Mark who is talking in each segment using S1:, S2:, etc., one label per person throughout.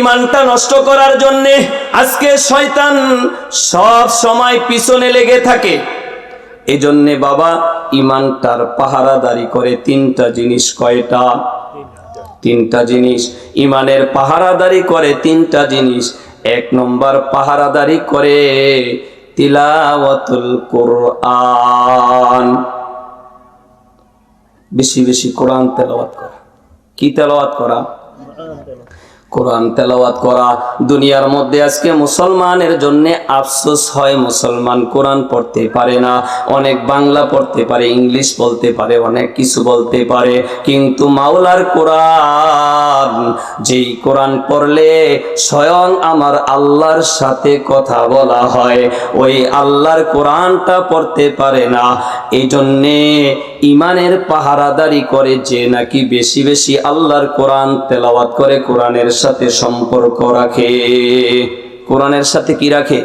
S1: ইমানটা নষ্ট করার জন্যে আজকে শয়তান সব সময় পিছনে লেগে থাকে। এই জন্যে বাবা, ইমানটার পাহারাদারি করে তিনটা জিনিস কয়টা? তিনটা জিনিস। ইমানের পাহারাদারি করে তিনটা জিনিস। এক নম্বর পাহারাদারি করে তিলাওয়াতুল কোরআন। বেশি বেশি কোরআন তেলাওয়াত করা। কি তেলাওয়াত করা? কোরআন তেলাওয়াত করা। দুনিয়ার মধ্যে আজকে মুসলমানের জন্য আফসোস হয়, মুসলমান কোরআন পড়তে পারে না। অনেক বাংলা পড়তে পারে, ইংলিশ বলতে পারে, অনেক কিছু বলতে পারে। কিন্তু মাওলার কোরআন যেই কোরআন পড়লে স্বয়ং আমার আল্লাহর সাথে কথা বলা হয়। ওই আল্লাহর কোরআনটা পড়তে পারে না। এই জন্যে ইমানের পাহারাদারি করে যে নাকি বেশি বেশি আল্লাহর কোরআন তেলাওয়াত করে কোরআনের সাথে সম্পর্ক রাখে। কোরআনের সাথে কি রাখে?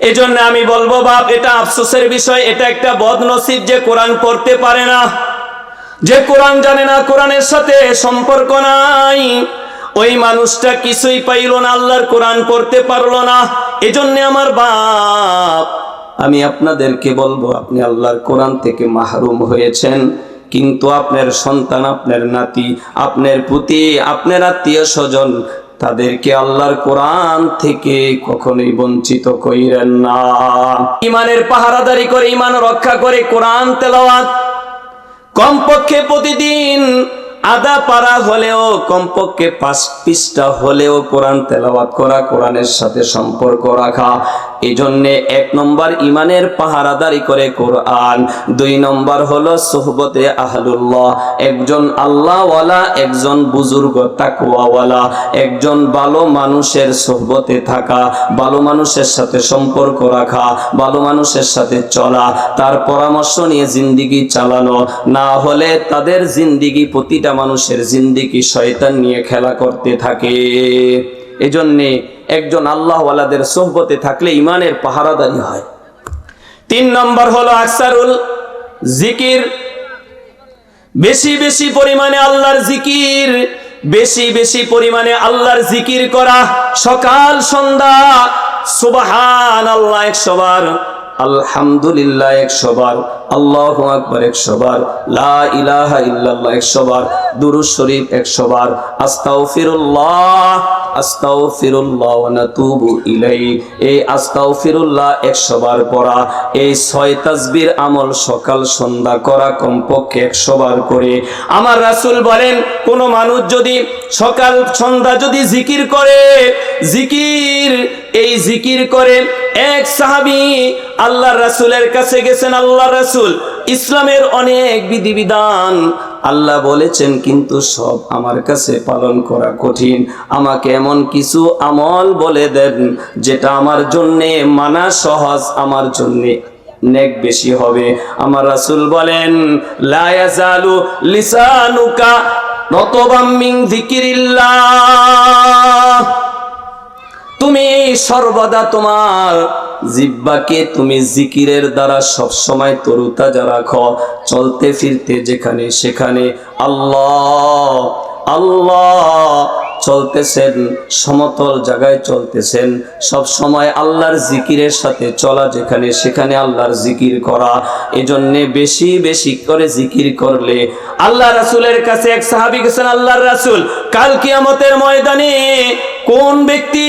S1: এই জন্য আমি বলব বাপ, এটা আফসোসের বিষয়, এটা একটা বদনসিব যে কোরআন পড়তে পারে না। যে কোরআন জানে না কোরআনের সাথে সম্পর্ক নাই, ওই মানুষটা কিছুই পাইল না, আল্লাহর কোরআন পড়তে পারল না। এজন্য আমার বাপ, আমি আপনাদেরকে বলব, আপনি আল্লাহর কোরআন থেকে মাহরুম হয়েছেন, কিন্তু আপনার সন্তান, আপনার নাতি, আপনার পুতি, আপনার আত্মীয় স্বজন, তাদেরকে আল্লাহর কোরআন থেকে কখনোই বঞ্চিত কইরেন না। ইমানের পাহারাদারি করে, ইমান রক্ষা করে কোরআন তেলাওয়াত কমপক্ষে প্রতিদিন আধা পারা হলেও, কমপক্ষে পাঁচ পিসটা হলেও কোরআন তেলাবাদ করা, কোরআনের সাথে সম্পর্ক রাখা। এই জন্যে এক নম্বর ইমানের পাহারাদারি করে কোরআন, দুই নম্বর হলো সোহবতে আহলুল্লাহ, একজন আল্লাহওয়ালা, একজন বুজুর্গ তাকুয়াওয়ালা একজন ভালো মানুষের সোহবতে থাকা, ভালো মানুষের সাথে সম্পর্ক রাখা, ভালো মানুষের সাথে চলা, তার পরামর্শ নিয়ে জিন্দিগি চালানো, না হলে তাদের জিন্দিগি, প্রতিটা মানুষের জিন্দিগি শয়তান নিয়ে খেলা করতে থাকে। এজন্যে একজন আল্লাহওয়ালাদের সোহবতে থাকলে ইমানের পাহারাদারি হয়। তিন নম্বর হলো আকসারুল জিকির। বেশি বেশি পরিমাণে আল্লাহর জিকির, বেশি বেশি পরিমাণে আল্লাহর জিকির করা। সকাল, সন্ধ্যা সুবাহান আল্লাহ একশো বার আলহামদুলিল্লাহ একশো বার আল্লাহ আকবর একশো বার লা ইলাহা ইল্লাল্লাহ একশো বার দুরুদ শরীফ একশো বার আস্তাগফিরুল্লাহ আস্তাগফিরুল্লাহ ওয়া নাতুবু ইলাইহি। এই আস্তাগফিরুল্লাহ একশো বার পড়া, এই ছয় তাসবির আমল সকাল সন্ধ্যা করা, কমপক্ষে একশো বার করে। আমার রাসূল বলেন, কোন মানুষ যদি সকাল সন্ধ্যা যদি জিকির করে, জিকির, এই জিকির করে এক সাহাবী আল্লাহ রাসূলের কাছে গেছেন আল্লাহ রাসূল, ইসলামের অনেক বিধিবিধান আল্লাহ বলেছেন, কিন্তু সব আমার কাছে পালন করা কঠিন। আমাকে এমন কিছু আমল বলে দেন, যেটা আমার জন্যে মানা সহজ, আমার জন্যে নেক বেশি হবে। আমার রাসূল বলেন, লা ইয়াজালু লিসানুকা রতবাম মিন যিকিরিল্লাহ। তুমি সর্বদা তোমার জিব্বাকে তুমি জিকিরের দ্বারা সব সময় তরুতাজা রাখো। চলতে ফিরতে যেখানে সেখানে আল্লাহ আল্লাহ চলতেছেন, সমতল জায়গায় চলতেছেন। সব সময় আল্লাহর জিকিরের সাথে চলা যেখানে সেখানে আল্লাহর জিকির করা। এজন্যে বেশি বেশি করে জিকির করলে আল্লাহ রাসূলের কাছে এক সাহাবী গেছেন, আল্লাহর রাসূল, কাল কিয়ামতের ময়দানে কোন ব্যক্তি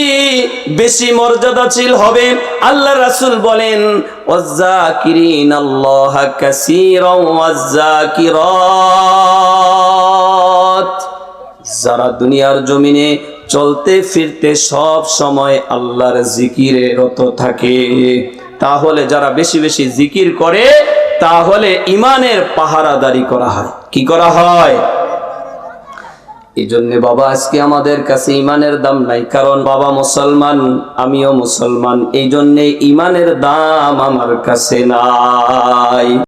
S1: বেশি মর্যাদাশীল হবে? আল্লাহ রাসুল বলেন আল্লাহ যারা দুনিয়ার জমিনে চলতে ফিরতে সব সময় আল্লাহর জিকিরে রত থাকে। তাহলে যারা বেশি বেশি জিকির করে, তাহলে ইমানের পাহারাদারি করা হয়। কি করা হয়? এই জন্য বাবা, আজকে আমাদের কাছে ইমানের দাম নাই। কারণ বাবা মুসলমান, আমিও মুসলমান। এই জন্যে ইমানের দাম আমার কাছে নাই।